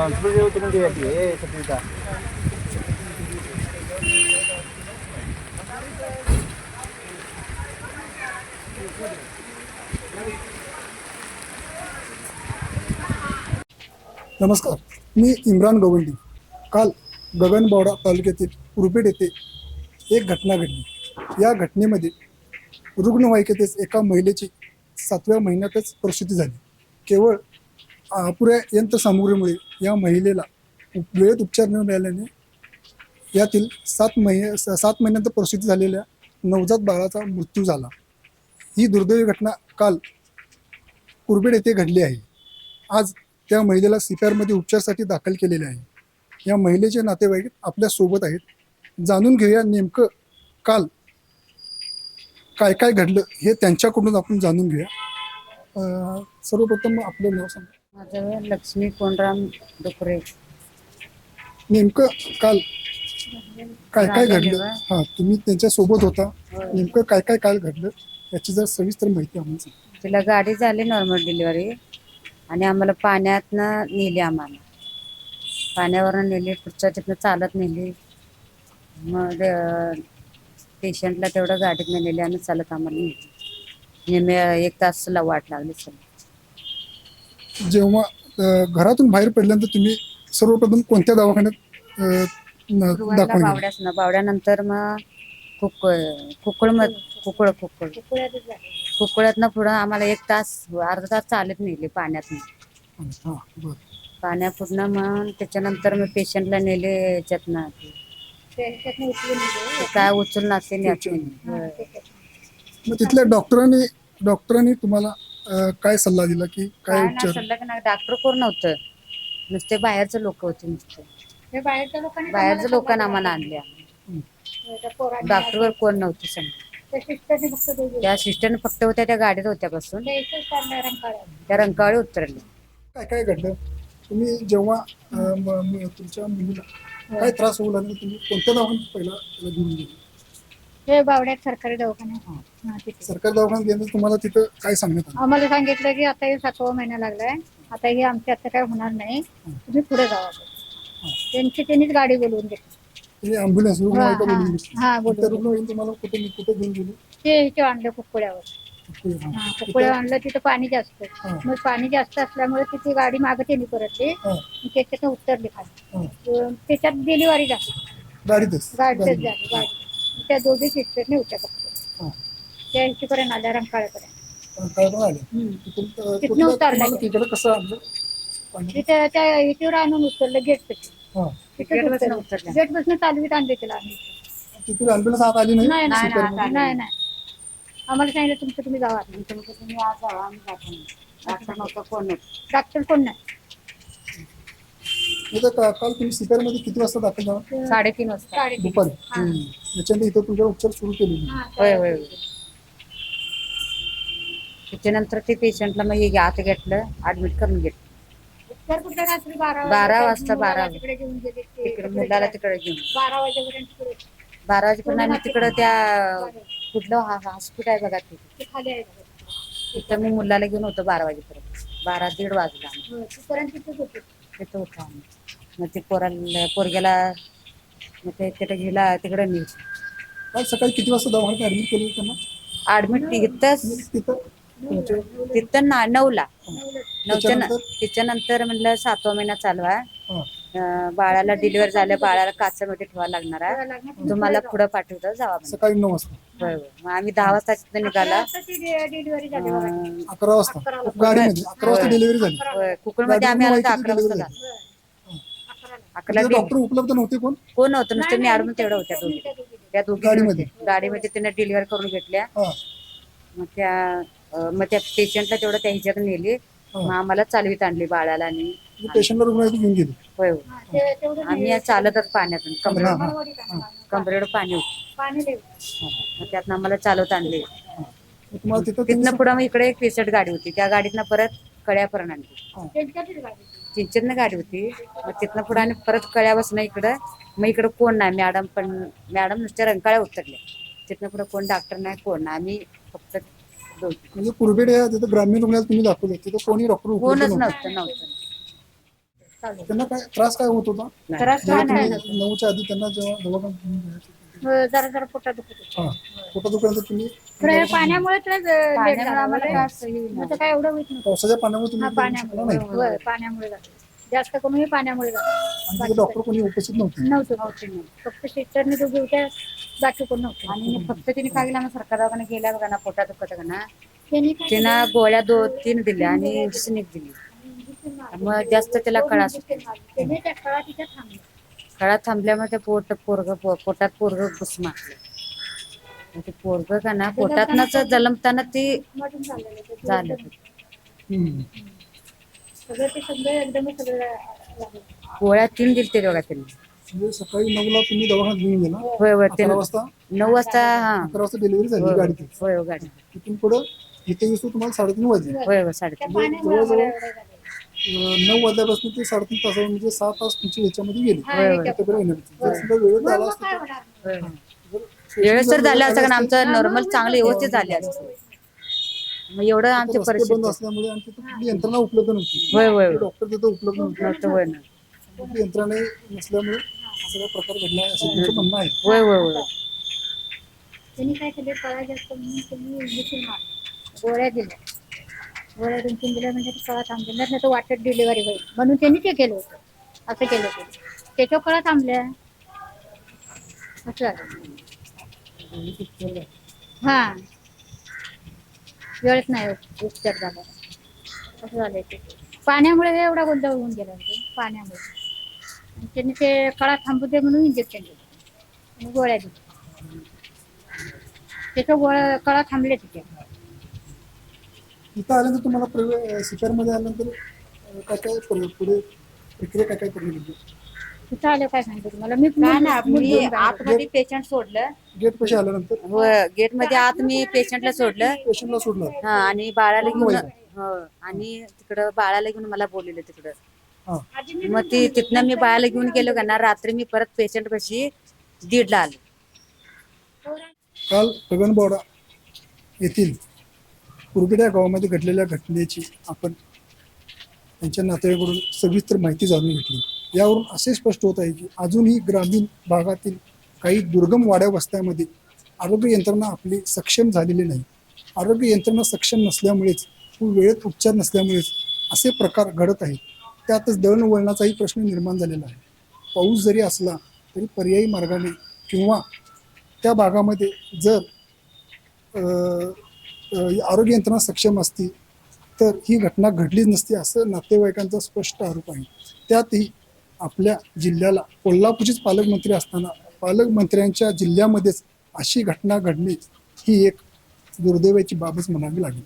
सांस्कृतिक उतरून देऊया की ए नमस्कार मी इम्रान गवंडी काल गगनबावडा तालुक्यातील उरपेड येथे एक घटना घडली. या घटनेमध्ये रुग्णवाहिकेतच एका महिलेची सातव्या महिन्यातच प्रसूती झाली. केवळ अपुऱ्या यंत्रसामुग्रीमुळे या महिलेला वेळेत उपचार न मिळाल्याने यातील सात महिने सात महिन्यात प्रसूती झालेल्या नवजात बाळाचा मृत्यू झाला. ही दुर्दैवी घटना काल कुरबेड येथे घडली आहे. आज त्या महिलेला सी पी आरमध्ये उपचारासाठी दाखल केलेले आहे. या महिलेचे नातेवाईक आपल्यासोबत आहेत. जाणून घेऊया नेमकं काल काय काय घडलं हे त्यांच्याकडून आपण जाणून घेऊया. सर्वप्रथम आपलं नाव सांगा. माझं लक्ष्मी कोनराम डुकरे. नेमकं काल काय काय घडलं. हां तुम्ही त्यांच्यासोबत होता. नेमकं काय काय काल घडलं? याची जर सविस्तर माहिती आम्हाला सांगा. तिला गाडी झाली नॉर्मल डिलिव्हरी आणि आम्हाला पाण्यातनं नेली आम्हाला. पाण्यावरनं नेली पुढच्या तिथनं चालत नेली. मग पेशंटला तेवढं गाडीतनं नेली आणि चालत आम्हाला नेली. एक तासला वाट लागली सर जेव्हा घरातून बाहेर पडल्यानंतर तुम्ही सर्वप्रथम कोणत्या दवाखान्यात न- दाखवून ना बावड्यानंतर मग कुकळ कुकळ मग कुकळ कुकळ. कुकळ्यातनं पुढं आम्हाला एक तास अर्धा तास चालत नेली पाण्यातनं. हां बरं. पाण्यापूर्ण मग त्याच्यानंतर मग पेशंटला नेले याच्यातनं. काय उचलून असे नेते मग तिथल्या डॉक्टरांनी डॉक्टरांनी तुम्हाला अं, काय सल्ला दिला की काय उपचार सल्ला की नाही डॉक्टर कोण नव्हतं. नुसते बाहेरचे लोक होते नुसते. बाहेरच्या लोकांनी बाहेरच्या लोकांना आम्हाला आणले डॉक्टरवर कोण नव्हते समजा त्या सिस्टरने फक्त होत्या त्या गाडीत करणार रंकाळ्यावर. त्या रंकावळी उतरले काय काय घडलं? तुम्ही जेव्हा अं, म- म- तुमच्या मुलीला काय त्रास होऊ लागला? तुम्ही कोणत्या दवाखान्यात पहिला त्याला घेऊन गेले? हे बावड्यात सरकारी दवाखाना हा, तिथे. सरकारी दवाखान्यात गेलं तुम्हाला तिथं काय सांगण्यात आलं? आम्हाला सांगितलं की आता हे सातवा महिना लागलाय. आता हे आमच्या आता काय होणार नाही. तुम्ही पुढे जावा. त्यांची त्यांनीच गाडी बोलवून घेतली. ते अँब्युलन्स रुग्णवाहिका हा, बोलून घेतली. हा, त्या रुग्णवाहिकेने तुम्हाला कुठे कुठे घेऊन गेली? ते इथे आणलं कुकड्यावर. हा. कुकड्यावर आणलं तिथं पाणी जास्त हा. मग पाणी जास्त असल्यामुळे तिथे गाडी मागे त्यांनी परतली. हा, त्याच्यातनं उतरली खाली. हा. अं, त्याच्यात डिलिव्हरी झाली. गाडीतच. गाडीतच. झाली गाडी त्या दोघी सिस्टरने होत्या फक्त हा. त्या इथेपर्यंत आल्या रंकाळ्यापर्यंत. तिथून उतरलं कसं? तिथे त्या इथेवर आणून उतरलं गेट हा. उतरल्या. गेट बसून चालवीत आणले तिला आम्ही नाही नाही नाही नाही? नाही नाही आम्हाला सांगितलं तुमचं तुम्ही जावा तुमचं तुम्ही आज जावा आम्ही जातो नाही. डॉक्टर नव्हतं कोण नव्हतं डॉक्टर कोण नाही का- काल तुम्ही किती वाजता दाखल झाला? साडेतीन वाजता. दुपारी. हा. याच्यानंतर इथं तुमच्या उपचार सुरू केले. हा, होय होय होय. त्याच्यानंतर ते पेशंटला मग हे आत घेतलं ऍडमिट करून घेतलं. उपचार कुठे रात्री बारा बारा वाजता बारा. तिकडे घेऊन गेले ते तिकडे तिकडे मुलाला तिकडे घेऊन. बारा वाजेपर्यंत तिकडे. बारा वाजेपर्यंत आम्ही तिकडं त्या कुठलं हॉस्पिटल आहे बघा ते ते खाली आहे बघा. तिथं मी मुलाला घेऊन होतो बारा वाजेपर्यंत. बारा दीड वाजला. आम्ही. हो, तिथपर्यंत तिथेच होते. तिथं होतो. आम्ही मग ते पोराला पोरग्याला मग ते तिकडे गेला तिकडे काल सकाळी किती वाजता दवाखान्यात ऍडमिट केलं त्यांना? ऍडमिट तिथंच तिथं? तुमच्या तिथं ना नऊला. नऊच्या न- त्याच्यानंतर? त्याच्यानंतर म्हणलं सातवा महिना चालू आहे. हा. अं, बाळाला डिलिव्हर झालं बाळाला काचामध्ये ठेवायला लागणार आहे. तुम्हाला पुढं पाठवतं जावा म्हणजे सकाळी नऊ वाजता. होय होय मग आम्ही दहा वाजता तिथं निघाला. डिलिव्हरी झाली बघा. अं, अकरा वाजता. गाडीमध्ये. अकरा वाजता. डिलिव्हरी झाली. होय, कुकळमध्ये आम्ही आलो तर अकरा वाजता झालो. तिथे डॉक्टर उपलब्ध नव्हते कोण? कोण नव्हतं? नुसतं मी अडून तेवढं होत्या दोघी. त्या दोघी गाडीमध्ये? तिने डिलिव्हर करून घेतल्या. हा. मग त्या अं, मग त्या पेशंटला तेवढं त्या ह्याच्यात नेली. मग आम्हाला चालवीत आणली बाळाला आणि पेशंटला रुग्णालयात घेऊन गेले. होय. होय. ते- तेवढं आम्ही चालतच पाण्यातून. हा, कमरेवर हा. कमरेवर पाणी होतं. पाणी त्यातनं आम्हाला चालवत आणले. मग तिथं तिथनं पुढं मग इकडे एक पेसट गाडी होती. त्या गाडीतनं परत कळ्यापर्यंत आणली. त्यांच्यातच गाडी. होती. मग तिथनं पुढं आणि परत कळ्यापासून इकडं. मग इकडं कोण नाही. मॅडम पण मॅडम नुसत्या रंकाळ्या उतरल्या तिथनं पुढं कोण डॉक्टर नाही कोण नाही. आम्ही फक्त. म्हणजे कुरबेड या तिथं ग्रामीण रुग्णालयात तुम्ही दाखवले. तिथं कोणी डॉक्टर कोणच नव्हते? नव्हतं त्यांना काय त्रास काय होत होता? त्रास काय नाही. नऊच्या आधी त्यांना जेव्हा दवाखान्यात जरा जरा पोटात दुखत होतं. हा पोटा दुखल्यानंतर तुम्ही खरं हे पाण्यामुळे झालं आम्हाला त्रास तर काय एवढं होत नव्हतं पावसाच्या पाण्यामुळे हा शकला पाण्यामुळे. नाही. होय पाण्यामुळे झालं जास्त करून हे पाण्यामुळे झालं आणि तिथे डॉक्टर कोणी उपस्थित नव्हते? नव्हतं नव्हतं फक्त सिस्टरने दोघे होत्या बाकी कोण नव्हतं. आणि फक्त तिने काय केलं सरकार दवाखान्यात गेल्या बघा ना पोटात दुखत का ना. त्यांनी काय तिनं गोळ्या दो तीन दिल्या आणि इंजेक्शन एक दिली. मग जास्त त्याला कळा त्याने त्या कळा तिथे थांबले कळा थांबल्यामुळे ते पोट पोरग पोटात पोरग घुस मारलं ते पोरग का ना पोटातनच जलमताना ते. झालं. गोळ्या तीन दिल ते बघा त्यांनी. म्हणजे सकाळी नऊला तुम्ही दवाखान्यात घेऊन गेला? होय होय ते नऊ वाजता हा. अकरा वाजता डिलिव्हरी झाली गाडीची होय गाडी तिथून पुढं इथे तुम्हाला साडेतीन वाजले. होय होय साडेतीन. त्या नऊ वाजल्यापासून ते साडेतीन तासावर म्हणजे सहा तास तुमच्या ह्याच्यामध्ये गेले. जर समजा असता झालं असतं कारण आमचं नॉर्मल चांगलं व्यवस्थित झाले असतं. मग एवढं आमची रस्ते बंद परिस्थिती. असल्यामुळे आणि तिथे कुठली यंत्रणा उपलब्ध नव्हती. होय होय होय. डॉक्टर तिथे उपलब्ध नव्हते. होय ना. कुठली यंत्रणा नसल्यामुळे हा सगळा प्रकार घडला आहे असं तुमचं म्हणणं आहे. होय होय होय. त्यांनी काय केलं? कळा जास्त म्हणून त्यांनी इंजेक्शन मारलं गोळ्या दिल्या. गोळ्या दोन म्हणजे कळा थांबल्या नाही तर वाटत डिलिव्हरी होईल. म्हणून त्यांनी ते केलं होतं. असं केलं होतं. त्याच्या कळा थांबल्या. असं झालं. हा. वेळच नाही उपचार झाला. असं झालंय ते. पाण्यामुळे हे एवढा गोंधळ होऊन गेला होता. पाण्यामुळे. आणि त्यांनी ते कळा थांबू दे म्हणून इंजेक्शन दिलं. आणि गोळ्या दिल्या. त्याच्या गोळ्या कळा थांबले तिथे. इथं आल्यानंतर तुम्हाला प्रवे सीपीआरमध्ये आल्यानंतर काय काय पुढे पुढे प्रक्रिया काय काय करण्यात येते तिथं आलं काय सांगितलं तुम्हाला? मी काय ना मूल मी घेऊन जाणार. आतमध्ये पेशंट सोडलं. गेट पशी आल्यानंतर? होय गेटमध्ये आत मी पेशंटला सोडलं. पेशंटला सोडलं. हा आणि बाळाला घेऊन. हो आणि तिकडं बाळाला घेऊन मला बोललेलं तिकडं. हा. मग ती तिथनं मी बाळाला घेऊन गेलो का ना रात्री मी परत पेशंट पाशी दीडला आलो. काल गगनबावडा येथील कुरगड्या गावामध्ये घडलेल्या घटनेची आपण त्यांच्या नातेवाईकडून सविस्तर माहिती जाणून घेतली. यावरून असे स्पष्ट होत आहे की अजूनही ग्रामीण भागातील काही दुर्गम वाड्या वस्त्यामध्ये आरोग्य यंत्रणा आपली सक्षम झालेली नाही. आरोग्य यंत्रणा सक्षम नसल्यामुळेच वेळेत उपचार नसल्यामुळेच असे प्रकार घडत आहेत. त्यातच दळणवळणाचाही प्रश्न निर्माण झालेला आहे. पाऊस जरी असला तरी पर्यायी मार्गाने किंवा त्या भागामध्ये जर आरोग्य यंत्रणा सक्षम असती तर ही घटना घडलीच नसती असं नातेवाईकांचा स्पष्ट आरोप आहे. त्यातही आपल्या जिल्ह्याला कोल्हापूरचीच पालकमंत्री असताना पालकमंत्र्यांच्या जिल्ह्यामध्येच अशी घटना घडणे ही एक दुर्दैवाची बाबच म्हणावी लागेल.